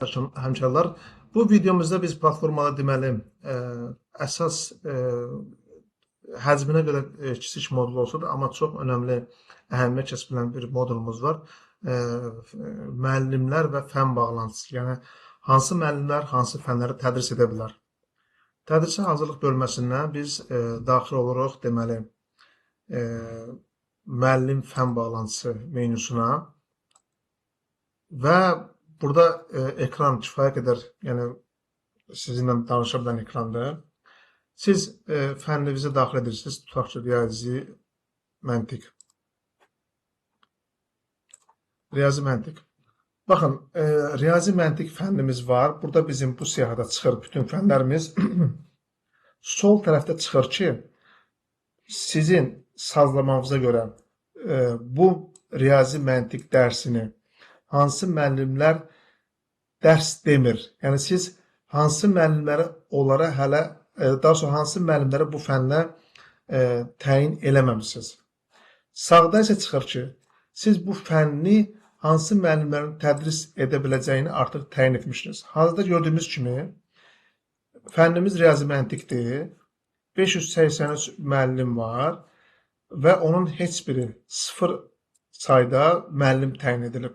Həmkarlar, bu videomuzda biz platformada deməli, ə, əsas ə, həcminə görə ə, kiçik modul olsa da, amma çox önəmli əhəmiyyət kəsb edən bir modulumuz var. Ə, müəllimlər və fən bağlantısı. Yəni hansı müəllimlər hansı fənləri tədris edə bilər? Tədrisə hazırlıq bölməsindən biz ə, daxil oluruq deməli, ə, müəllim fən bağlantısı menüsuna və burada ə, ekran kifayət qədər, yəni sizinlə danışa bilən ekrandır. Siz ə, fənninizi daxil edirsiniz. Tutaq ki, riyazi məntiq. Riyazi məntiq. Baxın, ə, riyazi məntiq fənnimiz var. Burada bizim bu siyahıda çıxır bütün fənlərimiz. Sol tərəfdə çıxır ki, sizin sazlamanıza görə ə, bu riyazi məntiq dərsini hansı müəllimlər dərs demir. Yəni siz hansı müəllimləri onlara hələ e, daha sonra hansı müəllimləri bu fənnə e, təyin eləməmisiniz. Sağda isə çıxır ki, siz bu fənni hansı müəllimlərin tədris edə biləcəyini artıq təyin etmişsiniz. Hazırda gördüyümüz kimi fənnimiz riyazi məntiqdir. 583 müəllim var və onun heç biri 0 sayda müəllim təyin edilib.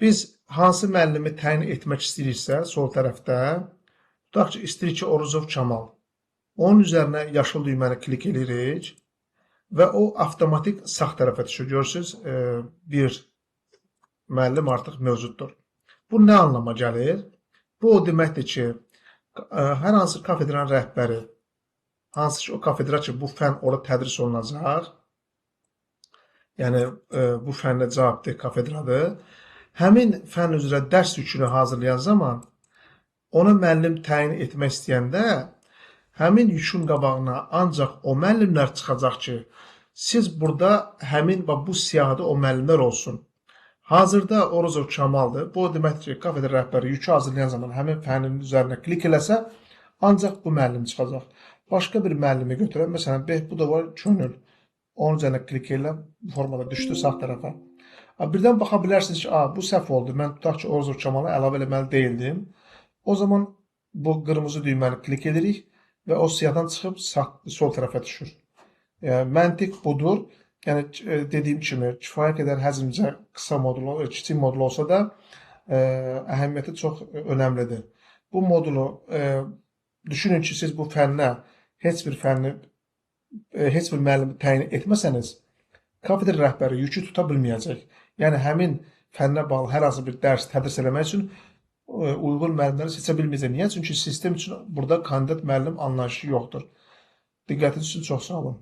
Biz hansı müəllimi təyin etmək istəyiriksə, sol tərəfdə, tutaq ki, istəyirik ki, Oruzov Kamal. Onun üzərinə yaşıl düyməni klik edirik və o avtomatik sağ tərəfə düşür. Görürsüz, e, bir müəllim artıq mövcuddur. Bu nə anlama gəlir? Bu o deməkdir ki, e, hər hansı kafedranın rəhbəri, hansı ki, o kafedra ki, bu fən orada tədris olunacaq, yəni e, bu fənlə cavabdeh kafedradır həmin fənn üzrə dərs yükünü hazırlayan zaman ona müəllim təyin etmək istəyəndə həmin yükün qabağına ancaq o müəllimlər çıxacaq ki, siz burada həmin və bu siyahıda o müəllimlər olsun. Hazırda Oruzov Kamaldır. Bu deməkdir ki, kafedra rəhbəri yükü hazırlayan zaman həmin fənnin üzərinə klik eləsə, ancaq bu müəllim çıxacaq. Başqa bir müəllimi götürək. Məsələn, bu da var könül. Onun üzərinə klik elə, bu formada düşdü sağ tərəfə. Birdən baxa bilərsiniz ki, bu səhv oldu. Mən tutaq ki, Orzo Kamalı əlavə eləməli deyildim. O zaman bu qırmızı düyməni klik edirik və o siyahdan çıxıb sağ, sol tərəfə düşür. Yəni, məntiq budur. Yəni e, dediyim kimi kifayət qədər həcmcə qısa modul, kiçik modul olsa da ə, əhəmiyyəti çox önəmlidir. Bu modulu ə, düşünün ki, siz bu fənnə heç bir fənni ə, heç bir müəllimi təyin etməsəniz, kafedra rəhbəri yükü tuta bilməyəcək. Yəni həmin fənnə bağlı hər hansı bir dərs tədris eləmək üçün e, uyğun müəllimləri seçə bilməyəcək. Niyə? Çünki sistem üçün burada kandidat müəllim anlayışı yoxdur. Diqqətiniz üçün çox sağ olun.